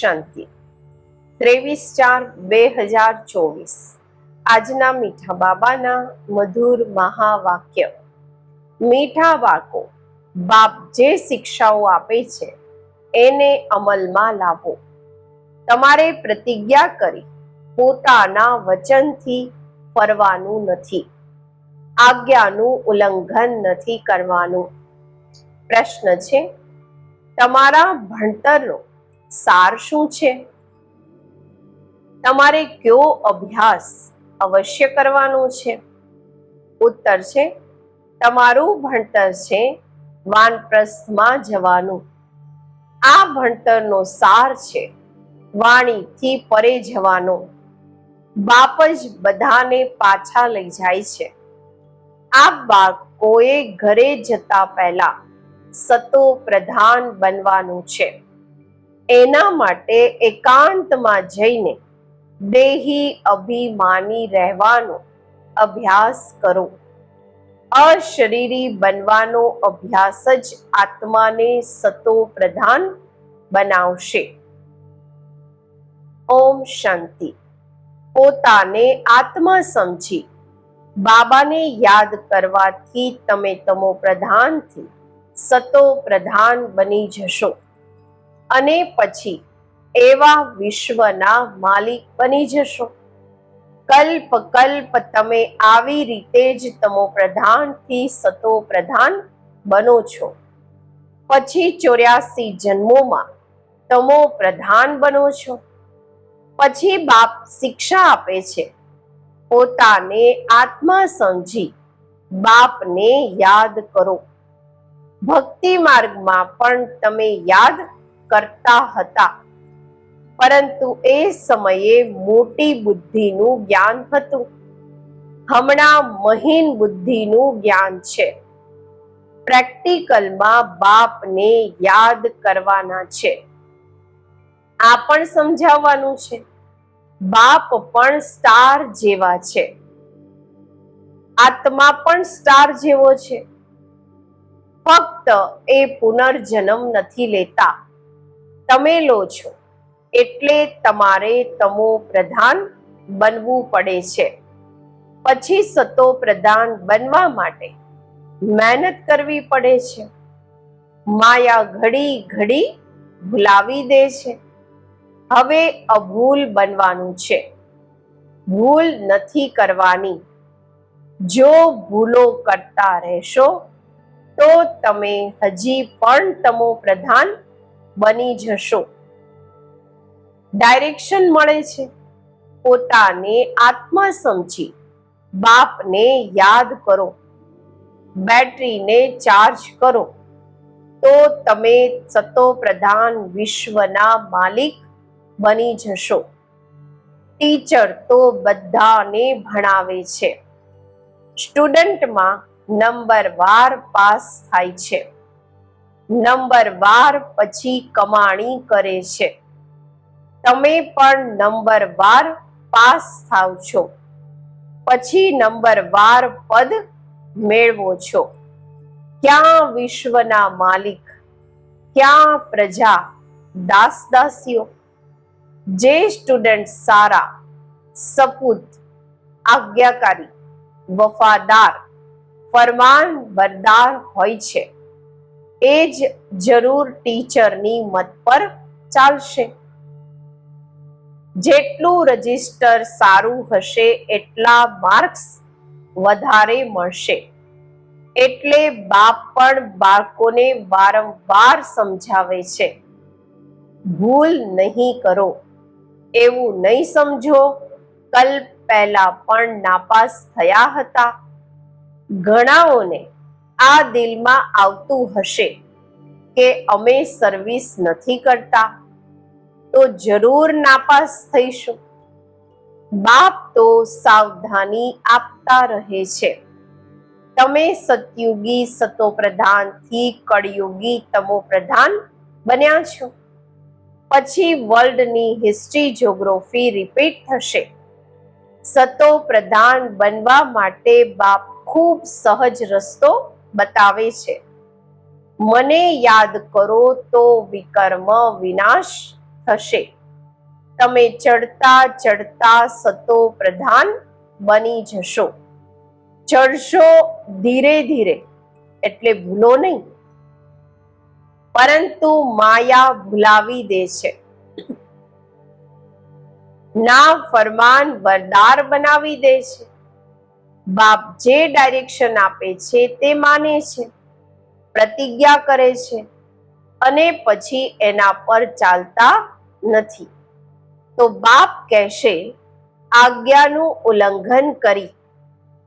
શાંતિ. ત્રેવીસ ચાર બે હજાર ચોવીસ. આજના મીઠા બાબાના મધુર મહાવાક્ય. મીઠા વાકો, બાપ જે શિક્ષાઓ આપે છે, એને અમલમાં લાવો. તમારે પ્રતિજ્ઞા કરી પોતાના વચનથી ફરવાનું નથી. આજ્ઞાનું ઉલ્લંઘન નથી કરવાનું. પ્રશ્ન છે, તમારા ભણતરનો સાર શું છે? તમારે કયો અભ્યાસ અવશ્ય કરવાનો છે? ઉત્તર છે, તમારું ભણતર છે વાનપ્રસ્થમાં જવાનું. આ ભણતરનો સાર છે વાણીથી પરે જવાનો. બાપ જ બધાને પાછા લઈ જાય છે. આ બાળકોએ ઘરે જતા પહેલા સતો પ્રધાન બનવાનું છે. એના માટે એકાંતમાં જઈને દેહી અભિમાની રહેવાનો અભ્યાસ કરો. અશરીરી બનવાનો અભ્યાસ જ આત્માને સતો પ્રધાન બનાવશે. ઓમ શાંતિ. પોતાને આત્મા સમજી બાબાને યાદ કરવાથી તમે તમો પ્રધાનથી સતો પ્રધાન બની જશો. અને પછી એવા વિશ્વના માલિક બની જશો. કલ્પ કલ્પ તમે આવી રીતે જ તમો પ્રધાનથી સતો પ્રધાન બનો છો. પછી ચોર્યાસી જન્મોમાં તમો પ્રધાન બનો છો. પછી બાપ શિક્ષા આપે છે. પોતાને આત્મા સમજી બાપને યાદ કરો. ભક્તિ માર્ગમાં પણ તમે યાદ કરતા હતા. પરંતુ એ સમયે મોટી બુદ્ધિનું જ્ઞાન હતું. હમણાં મહીન બુદ્ધિનું જ્ઞાન છે. પ્રેક્ટિકલમાં બાપને યાદ કરવાના છે. આ પણ સમજાવવાનું છે. બાપ પણ સ્ટાર જેવા છે. આત્મા પણ સ્ટાર જેવો છે. ફક્ત એ પુનર્જન્મ નથી લેતા. તમે લો છો, એટલે તમારે તમો પ્રધાન બનવું પડે છે. પછી સતો પ્રધાન બનવા માટે મહેનત કરવી પડે છે. માયા ઘડી ઘડી ભૂલાવી દે છે. હવે અભૂલ બનવાનું છે. ભૂલ નથી કરવાની. જો ભૂલો કરતા રહેશો, તો તમે હજી પણ તમો પ્રધાન બની જશો. ડાયરેક્શન મળે છે. પોતાને આત્મા સમજી બાપને યાદ કરો. બેટરીને ચાર્જ કરો. તો તમે સતો પ્રધાન વિશ્વના માલિક બની જશો. ટીચર તો બધાને ભણાવે છે. સ્ટુડન્ટમાં નંબર વાર પાસ થાય છે. નંબર વાર પછી કમાણી કરે છે. તમે પણ નંબર વાર પાસ થાવ છો. પછી નંબર વાર પદ મેળવો છો. ક્યાં વિશ્વના માલિક? ક્યાં પ્રજા? દાસ દાસીઓ જે સ્ટુડન્ટ સારા, સપૂત, આજ્ઞાકારી, વફાદાર, ફરમાન બરદાર હોય છે. એ જ જરૂર ટીચરની મત પર ચાલશે. જેટલું રજિસ્ટર સારું હશે, એટલા માર્ક્સ વધારે મળશે. એટલે બાપ પણ બાળકોને વારંવાર સમજાવે છે, ભૂલ નહીં કરો, એવું નહીં સમજો. કલ્પ પહેલા પણ નાપાસ થયા હતા. ઘણાઓને આ દિલમાં આવતું હશે કે અમે સર્વિસ નથી કરતા, તો જરૂર નાપાસ થઈશું. બાપ તો સાવધાની આપતા રહે છે. તમે સતયુગી સતો પ્રધાનથી કળયુગી તમો પ્રધાન બન્યા છો. પછી વર્લ્ડની હિસ્ટ્રી જોગ્રાફી રિપીટ થશે. સતો પ્રધાન બનવા માટે બાપ ખૂબ સહજ રસ્તો બતાવે છે. મને યાદ કરો તો વિકર્મ વિનાશ થશે. તમે ચડતા ચડતા સતો પ્રધાન બની જશો. ચડશો ધીરે ધીરે, એટલે ભૂલો નહીં. પરંતુ માયા ભૂલાવી દે છે. ના ફરમાન વરદાર બનાવી દે છે. બાપ જે ડાયરેક્શન આપે છે તે માને છે, પ્રતિજ્ઞા કરે છે અને પછી એના પર ચાલતા નથી. તો બાપ કહેશે, આજ્ઞાનું ઉલ્લંઘન કરી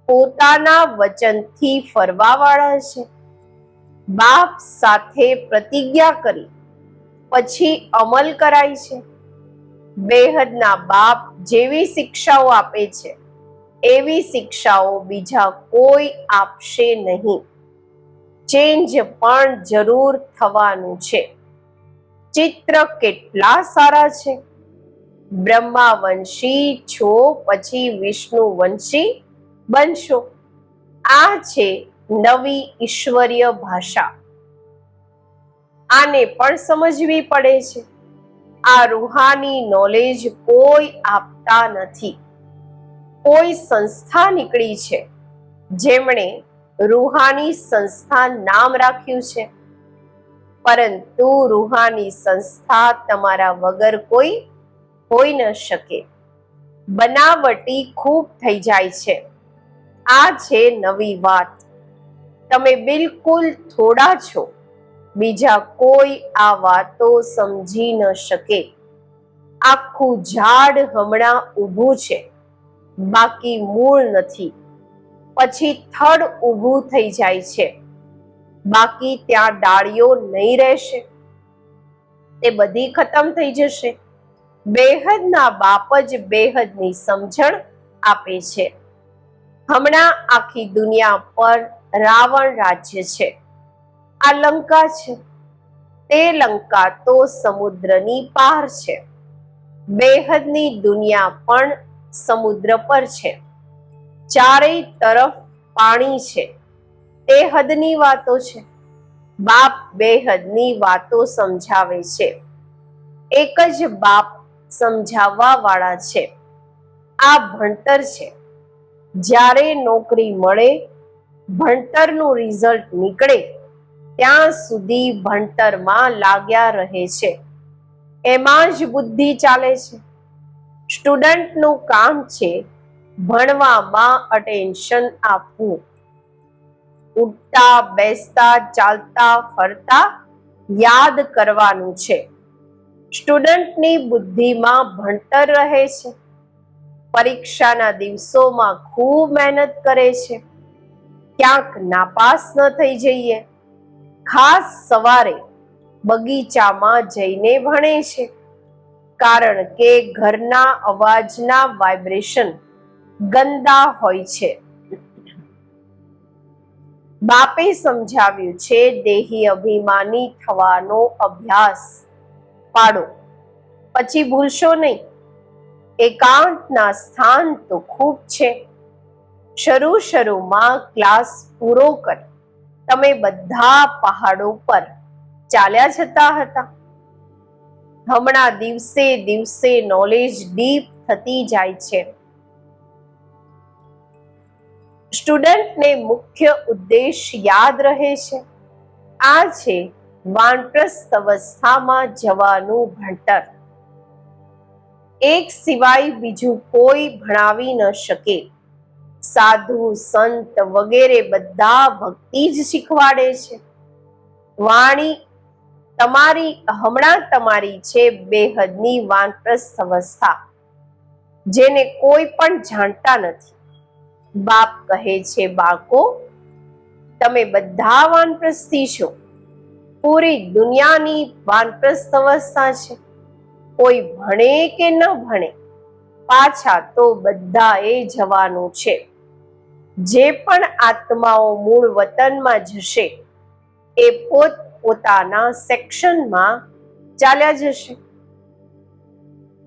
પોતાના વચનથી ફરવાવાળા છે. બાપ સાથે પ્રતિજ્ઞા કરી પછી અમલ કરાય છે. બેહદના બાપ જેવી શિક્ષાઓ આપે છે. એવી શિક્ષાઓ બીજા કોઈ આપશે નહીં. ચેન્જ પણ જરૂર થવાનું છે. ચિત્ર કેટલા સારા છે? બ્રહ્માવંશી છો પછી વિષ્ણુ વંશી બનશો. આ છે નવી ઈશ્વરીય ભાષા. આને પણ સમજવી પડે છે. આ રૂહાની નોલેજ કોઈ આપતા નથી. કોઈ સંસ્થા નીકળી છે જેમણે રૂહાની સંસ્થા નામ રાખ્યું છે? પરંતુ રૂહાની સંસ્થા તમારા વગર કોઈ હોઈ ન શકે. બનાવટી ખૂબ થઈ જાય છે. આ છે નવી વાત. તમે બિલકુલ થોડા છો. બીજા કોઈ આ વાતો સમજી ન શકે. આખું ઝાડ હમણાં ઊભું છે. બાકી મૂળ નથી. પછી થડ ઊભું થઈ જાય છે. બાકી ત્યાં ડાળીઓ નહીં રહેશે. તે બધી ખતમ થઈ જશે. બેહદના બાપ જ બેહદની સમજણ આપે છે. હમણાં આખી દુનિયા પર રાવણ રાજ્ય છે. આ લંકા છે. તે લંકા તો સમુદ્રની પાર છે. બેહદની દુનિયા પણ સમુદ્ર પર છે. ચારેય તરફ પાણી છે. તે હદની વાતો છે. બાપ બેહદની વાતો સમજાવે છે. એક જ બાપ સમજાવવા વાળા છે. આ ભણતર છે. જ્યારે નોકરી મળે, ભણતરનું રિઝલ્ટ નીકળે, ત્યાં સુધી ભણતરમાં લાગ્યા રહે છે. એમાં જ બુદ્ધિ ચાલે છે. સ્ટુડન્ટનું કામ છે ભણવામાં અટેન્શન આપવું. ઉઠતા, બેસતા, ચાલતા, ફરતા યાદ કરવાનું છે. સ્ટુડન્ટની બુદ્ધિમાં ભણતર રહે છે. પરીક્ષાના દિવસોમાં ખૂબ મહેનત કરે છે. ક્યાંક નાપાસ ન થઈ જઈએ. ખાસ સવારે બગીચામાં જઈને ભણે છે. કારણ કે ઘરના અવાજના વાઇબ્રેશન ગંદા હોય છે. બાપે સમજાવ્યું છે, દેહી અભિમાની થવાનો અભ્યાસ પાડો. પછી ભૂલશો નહીં. એકાંતના સ્થાન તો ખૂબ છે. શરૂ શરૂમાં ક્લાસ પૂરો કર. તમે બધા પહાડો પર ચાલ્યા જતા હતા. હમણાં દિવસે દિવસે નોલેજ ડીપ થતી જાય છે. સ્ટુડન્ટને મુખ્ય ઉદ્દેશ યાદ રહે છે. આ છે વાનપ્રસ્થ અવસ્થામાં જવાનું ભણતર. એક સિવાય બીજું કોઈ ભણાવી ન શકે. સાધુ, સંત વગેરે બધા ભક્તિ જ શીખવાડે છે. વાણી તમારી, હમણાં તમારી છે બેહદની વાનપ્રસ્થ અવસ્થા, જેને કોઈ પણ જાણતા નથી. બાપ કહે છે, બાળકો, તમે બધા વાનપ્રસ્થી છો. પૂરી દુનિયાની વાનપ્રસ્થ અવસ્થા છે. કોઈ ભણે કે ન ભણે, પાછા તો બધા એ જવાનું છે. જે પણ આત્માઓ મૂળ વતનમાં જશે, એ પોત પોતાના સેક્શનમાં ચાલ્યા જશે.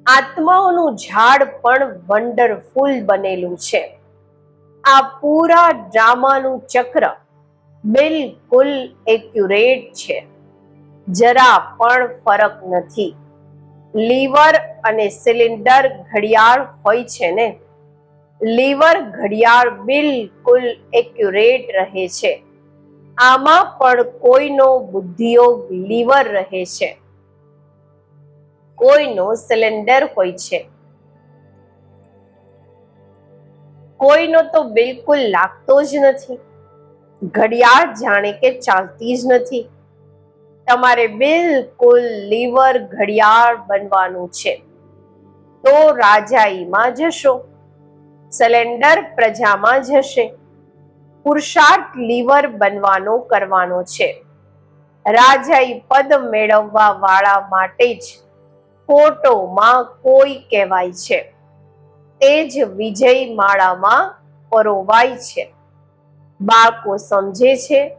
આત્માઓનું ઝાડ પણ વન્ડરફુલ બનેલું છે. આ પૂરા ડ્રામાનું ચક્ર બિલકુલ એક્યુરેટ છે. જરા પણ ફરક નથી. લીવર અને સિલિન્ડર ઘડિયાળ હોય છે ને? લીવર ઘડિયાળ બિલકુલ એક્યુરેટ રહે છે. આમાં પણ કોઈનો બુદ્ધિયોગ લીવર રહે છે. કોઈનો સિલિન્ડર હોય છે. કોઈનો તો બિલકુલ લાગતો જ નથી. ઘડિયાળ જાણે કે ચાલતી જ નથી. તમારે બિલકુલ લીવર ઘડિયાળ બનવાનું છે. તો રાજાઈમાં જશો. સિલિન્ડર પ્રજામાં જશે. પુરુષાર્થ લીવર બનવાનો કરવાનો છે. રાજાઈ પદ મેળવવા વાળા માટે જ ફોટોમાં કોઈ કહેવાય છે. તે જ વિજય માળામાં પરોવાય છે. બાળકો સમજે છે,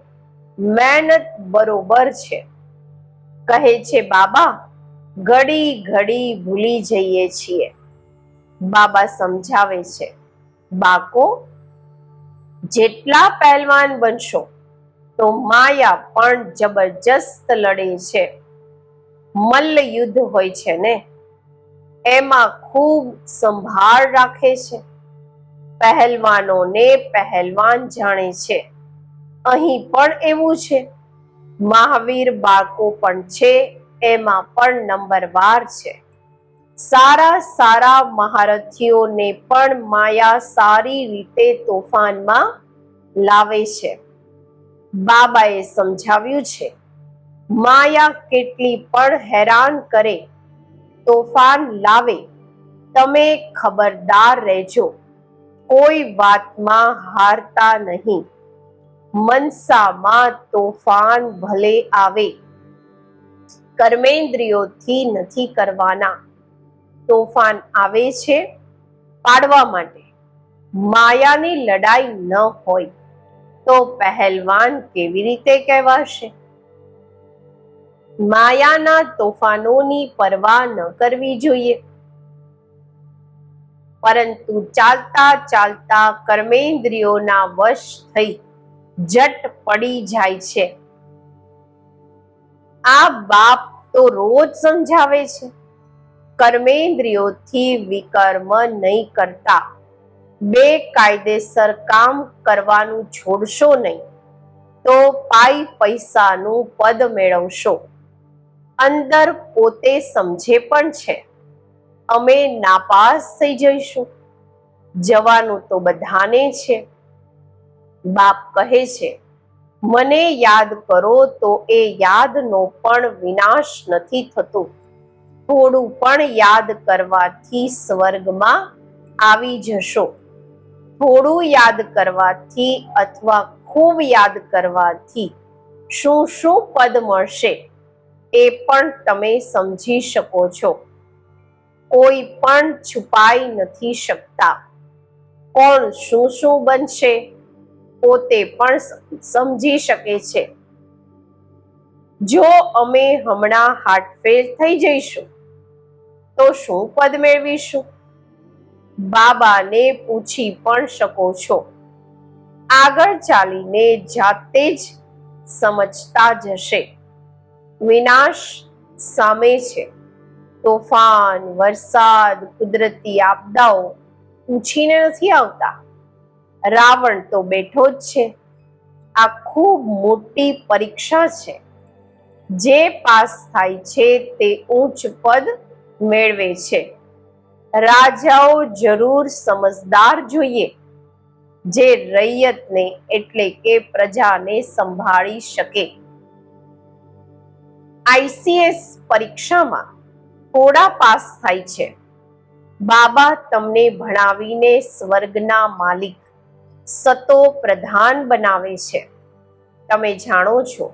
મહેનત બરોબર છે. કહે છે, બાબા, ઘડી ઘડી ભૂલી જઈએ છીએ. બાબા સમજાવે છે બાકો જેટલા પહેલવાન બનશો, તો માયા પણ જબરજસ્ત લડે છે. મલ્લ યુદ્ધ હોય છે ને? એમાં ખૂબ સંભાળ રાખે છે. પહેલવાનોને પહેલવાન જાણે છે. અહીં પણ એવું છે. મહાવીર બાળકો પણ છે, એમાં પણ નંબરવાર છે. સારા સારા મહારથીઓને પણ માયા સારી રીતે તોફાનમાં લાવે છે. બાબાએ સમજાવ્યું છે, માયા કેટલી પણ હેરાન કરે, તોફાન લાવે. તમે ખબરદાર રહેજો, કોઈ વાતમાં હારતા નહીં. મનસામાં તોફાન ભલે આવે. કર્મેન્દ્રિયોથી નથી કરવાના. તોફાન આવે છે પાડવા માટે. માયાની લડાઈ ન હોય તો પહેલવાન કેવી રીતે કહેવાશે? માયાના તોફાનોની પરવા ન કરવી જોઈએ. પરંતુ ચાલતા ચાલતા કર્મેન્દ્રિયોના વશ થઈ જટ પડી જાય છે. આ બાપ તો રોજ સમજાવે છે. કર્મેન્દ્રિયોથી વિકર્મ નહીં કરતા. બે કાયદેસર કામ કરવાનું છોડશો નહીં, તો પાઈ પૈસાનું પદ મેળવશો. અંદર પોતે સમજે પણ છે, અમે નાપાસ થઈ જઈશું. જવાનું તો બધાને છે. બાપ કહે છે, મને યાદ કરો તો એ યાદનો પણ વિનાશ નથી થતો. થોડું પણ યાદ કરવાથી સ્વર્ગમાં આવી જશો. થોડું યાદ કરવાથી અથવા ખૂબ યાદ કરવાથી શું શું પદ મળશે એ પણ તમે સમજી શકો છો. કોઈ પણ છુપાઈ નથી શકતા. કોણ શું શું બનશે પોતે પણ સમજી શકે છે. જો અમે હમણાં હાર્ટફેલ થઈ જઈશું તો શું પદ મેળવીશું? બાબાને પૂછી પણ શકો છો. આગળ ચાલીને જાતે જ સમજતા જશે. વિનાશ સામે છે. તોફાન, વરસાદ, કુદરતી આપદાઓ પૂછીને નથી આવતા. રાવણ તો બેઠો જ છે. આ ખૂબ મોટી પરીક્ષા છે. જે પાસ થાય છે તે ઉચ્ચ પદ મેળવે છે. રાજાઓ જરૂર સમજદાર જોઈએ. જે રૈયતને એટલે કે પ્રજાને સંભાળી શકે. આઈસીએસ પરીક્ષામાં થોડા પાસ થાય છે. બાબા તમને ભણાવીને સ્વર્ગના માલિક, સતો પ્રધાન બનાવે છે. તમે જાણો છો,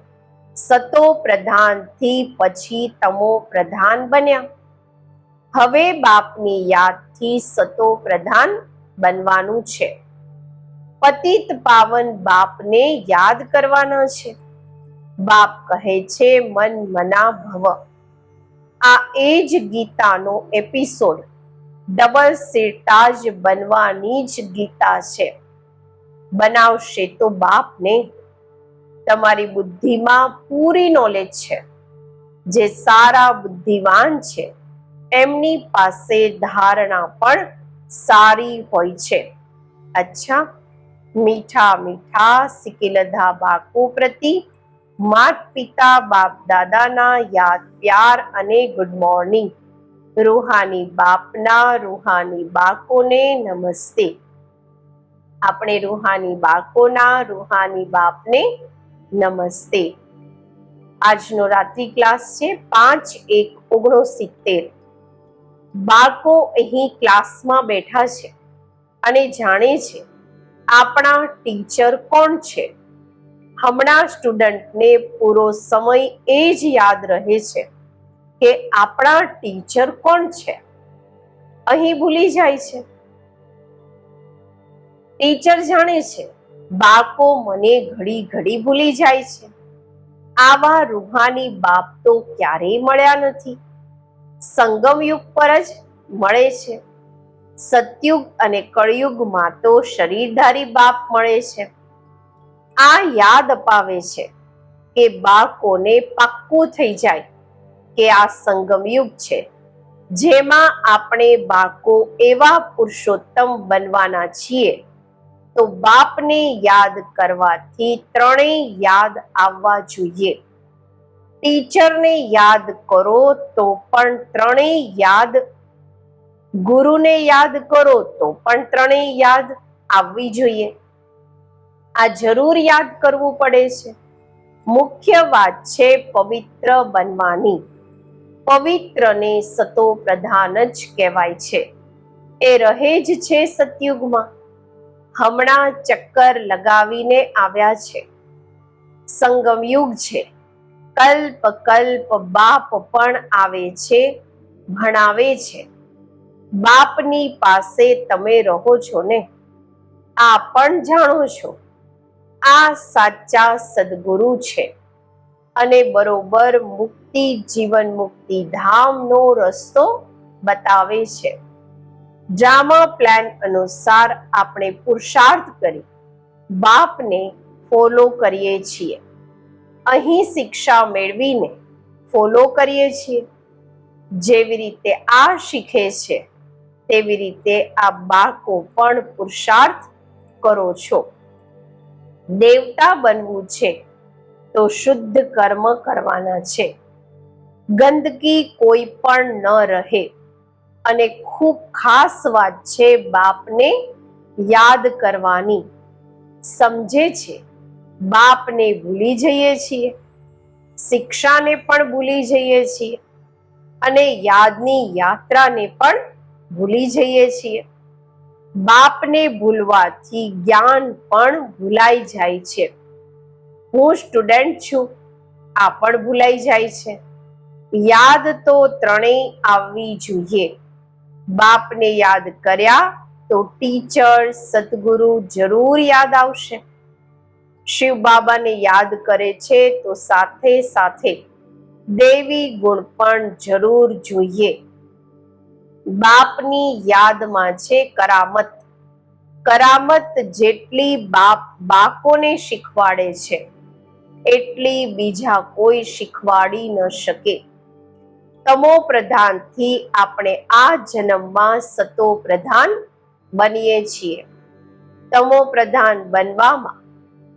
સતો પ્રધાનથી પછી તમો પ્રધાન બન્યા. હવે બાપની યાદથી સતો પ્રધાન બનવાનું છે. પતિત પાવન બાપને યાદ કરવાના છે. બાપ કહે છે, મન મના ભવ આ એ જ ગીતાનો એપિસોડ. ડબલ સિરતાજ બનવાની જ ગીતા છે. બનાવશે તો બાપને. તમારી બુદ્ધિમાં પૂરી નોલેજ છે. જે સારા બુદ્ધિવાન છે. એમની પાસે ધારણા પણ સારી હોય છે. અચ્છા, મીઠા મીઠા સિકિલધા બાકો પ્રતિ માત પિતા બાપ દાદાના યાદ પ્યાર અને ગુડ મોર્નિંગ રૂહાની બાપના રૂહાની બાકોને નમસ્તે. આપણે રૂહાની બાકોના રૂહાની બાપને નમસ્તે. આજનો રાત્રિ ક્લાસ છે પાંચ એક ઓગણસિત્તેર. બાળકો અહીં ક્લાસમાં બેઠા છે અને જાણે છે આપણા ટીચર કોણ છે. હમણાં સ્ટુડન્ટને પૂરો સમય એ જ યાદ રહે છે કે આપણા ટીચર કોણ છે. અહીં ભૂલી જાય છે. ટીચર જાણે છે, બાળકો, મને ઘડી ઘડી ભૂલી જાય છે. આવા રૂહાની બાપ તો ક્યારેય મળ્યા નથી. સંગમ યુગ પર જ મળે છે. સતયુગ અને કળયુગમાં તો શરીરધારી બાપ મળે છે. આ યાદ અપાવે છે કે બાળકોને પાક્કું થઈ જાય કે આ સંગમયુગ છે. જેમાં આપણે બાળકો એવા પુરુષોત્તમ બનવાના છીએ તો બાપને યાદ કરવાથી ત્રણેય યાદ આવવા જોઈએ. ટીચરને યાદ કરો તો પણ ત્રણેય યાદ, ગુરુને યાદ કરો તો પણ ત્રણેય યાદ આવવી જોઈએ. આ જરૂર યાદ કરવું પડે છે. મુખ્ય વાત છે પવિત્ર બનવાની. પવિત્રને સતો પ્રધાન જ કહેવાય છે. એ રહે જ છે સતયુગમાં. હમણાં ચક્કર લગાવીને આવ્યા છે. સંગમયુગ છે. કલ્પ કલ્પ, બાપ પણ આવે છે, ભણાવે છે. બાપની પાસે તમે રહો છો ને? આ પણ જાણો છો. આ સાચા સદગુરુ છે. અને બરોબર મુક્તિ, જીવન મુક્તિ ધામનો રસ્તો બતાવે છે. ડ્રામા પ્લાન અનુસાર આપણે પુરુષાર્થ કરી બાપને ફોલો કરીએ છીએ. અહીં શિક્ષા મેળવીને ફોલો કરીએ છીએ. જેવી રીતે આ શીખે છે, તેવી રીતે આ બાળકો પણ પુરુષાર્થ કરો છો. દેવતા બનવું છે તો શુદ્ધ કર્મ કરવાના છે. ગંદકી કોઈ પણ ન રહે. અને ખૂબ ખાસ વાત છે બાપને યાદ કરવાની. સમજે છે બાપને ભૂલી જઈએ છીએ, શિક્ષાને પણ ભૂલી જઈએ છીએ અને યાદની યાત્રાને પણ ભૂલી જઈએ છીએ. બાપને ભૂલવાથી જ્ઞાન પણ ભૂલાઈ જાય છે. હું સ્ટુડન્ટ છું, આ પણ ભૂલાઈ જાય છે. યાદ તો ત્રણેય આવવી જોઈએ. બાપને યાદ કર્યા તો ટીચર, સદગુરુ જરૂર યાદ આવશે. શિવ બાબાને યાદ કરે છે તો સાથે સાથે દેવી ગુણ પણ જરૂર જોઈએ. બાપની યાદમાં છે કરામત. કરામત જેટલી બાપ બાકોને શીખવાડે છે, એટલી બીજા કોઈ શીખવાડી ન શકે. તમો પ્રધાનથી આપણે આ જન્મમાં સતો પ્રધાન બનીએ છીએ. તમો પ્રધાન બનવામાં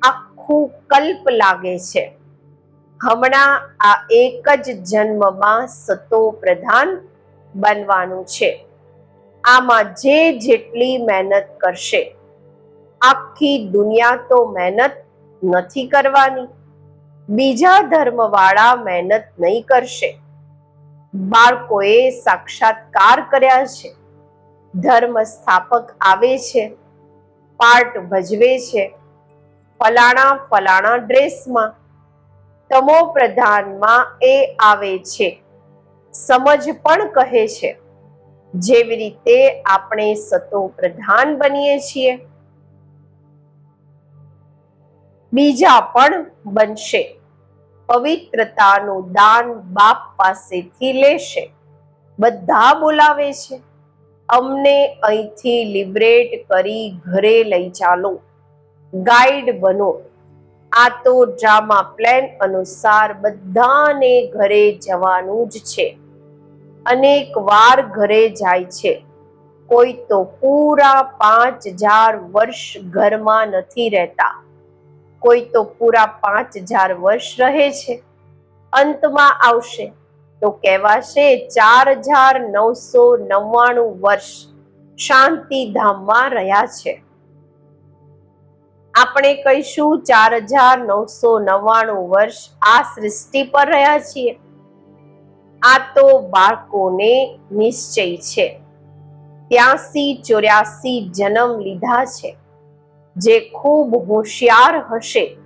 આખું કલ્પ લાગે છે. હમણાં આ એક જ જન્મમાં સતો પ્રધાન બનવાનું છે. આમાં જે જેટલી મહેનત કરશે, આખી દુનિયા તો મહેનત નથી કરવાની. બીજા ધર્મવાળા મહેનત નહીં કરશે. બાળકોએ સાક્ષાત્કાર કર્યા છે. ધર્મ સ્થાપક આવે છે. પાર્ટ ભજવે છે. ફલાણા ફલાણા ડ્રેસમાં તમો પ્રધાનમાં એ આવે છે. સમજ પણ કહે છે. જેવી રીતે આપણે સતો પ્રધાન બનીએ છીએ. બીજા પણ બનશે. પવિત્રતાનું દાન બાપ પાસેથી લેશે. બધા બોલાવે છે. અમને અહીંથી લિબરેટ કરી ઘરે લઈ ચાલો. ગાઈડ બનો. આ તો ડ્રામા પ્લાન અનુસાર બધાને ઘરે જવાનું જ છે. અનેક વાર ઘરે જાય છે. કોઈ તો પૂરા પાંચ હજાર વર્ષ ઘરમાં નથી રહેતા. કોઈ તો પૂરા પાંચ હજાર વર્ષ રહે છે. અંતમાં આવશે તો કહેવાશે ચાર હજાર નવસો નવ્વાણું વર્ષ શાંતિધામમાં રહ્યા છે. આપણે કહીશું ચાર હજાર નવસો નવ્વાણું વર્ષ આ સૃષ્ટિ પર રહ્યા છીએ. આ તો બાળકોને નિશ્ચય છે. ત્યાસી ચોર્યાસી જન્મ લીધા છે. જે ખૂબ હોશિયાર હશે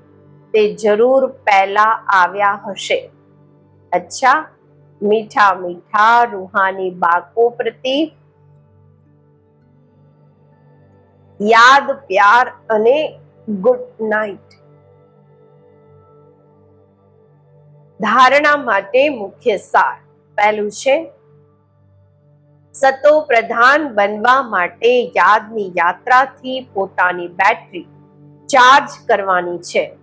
તે જરૂર પહેલા આવ્યા હશે. અચ્છા, મીઠા મીઠા રૂહાની બાળકો પ્રતિ યાદ, પ્યાર અને ગુડ નાઇટ. ધારણા માટે મુખ્ય સાર. પહેલું છે, સતો પ્રધાન બનવા માટે યાદની યાત્રાથી પોતાની બેટરી ચાર્જ કરવાની છે.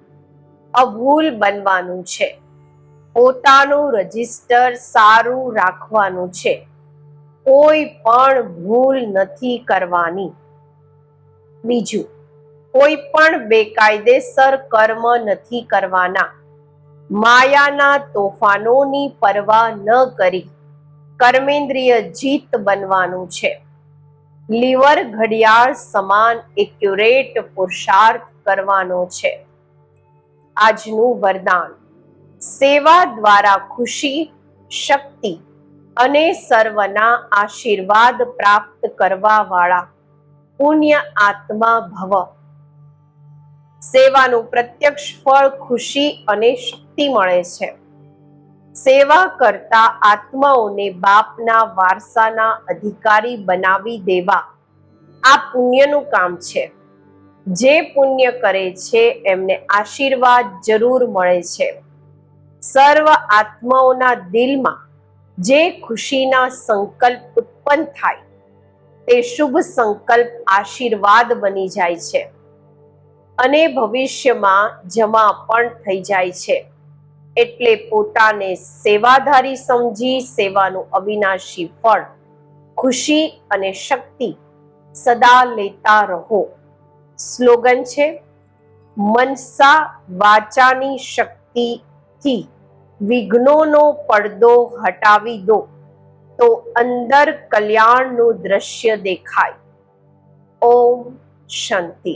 અભૂલ બનવાનું છે. પોતાનું રજિસ્ટર સારું રાખવાનું છે. કોઈ પણ ભૂલ નથી કરવાની. બીજું કોઈ પણ બેકાયદેસર કર્મ નથી કરવાના. માયાના તોફાનોની પરવા ન કરી. કર્મેન્દ્રિય જીત બનવાનું છે. લીવર ઘડિયાળ સમાન એક્યુરેટ પુરુષાર્થ કરવાનો છે. આજનું વરદાન. સેવા દ્વારા ખુશી, શક્તિ અને સર્વના આશીર્વાદ પ્રાપ્ત કરવા વાળા પુણ્ય આત્મા ભવ. સેવાનું પ્રત્યક્ષ ફળ ખુશી અને શક્તિ મળે છે. સેવા કરતા આત્માઓને બાપના વારસાના અધિકારી બનાવી દેવા આ પુણ્યનું કામ છે. જે પુણ્ય કરે છે એમને આશીર્વાદ જરૂર મળે છે. સર્વ આત્માઓના દિલમાં જે ખુશીના સંકલ્પ ઉત્પન્ન થાય, તે શુભ સંકલ્પ આશીર્વાદ બની જાય છે. અને ભવિષ્યમાં જમા પણ થઈ જાય છે. એટલે પોતાને સેવાધારી સમજી સેવાનું અવિનાશી ફળ, ખુશી અને શક્તિ સદા લેતા રહો. સ્લોગન છે, મનસા વાચાની શક્તિથી વિઘ્નોનો પડદો હટાવી દો, તો અંદર કલ્યાણનું દ્રશ્ય દેખાય. ઓમ શાંતિ.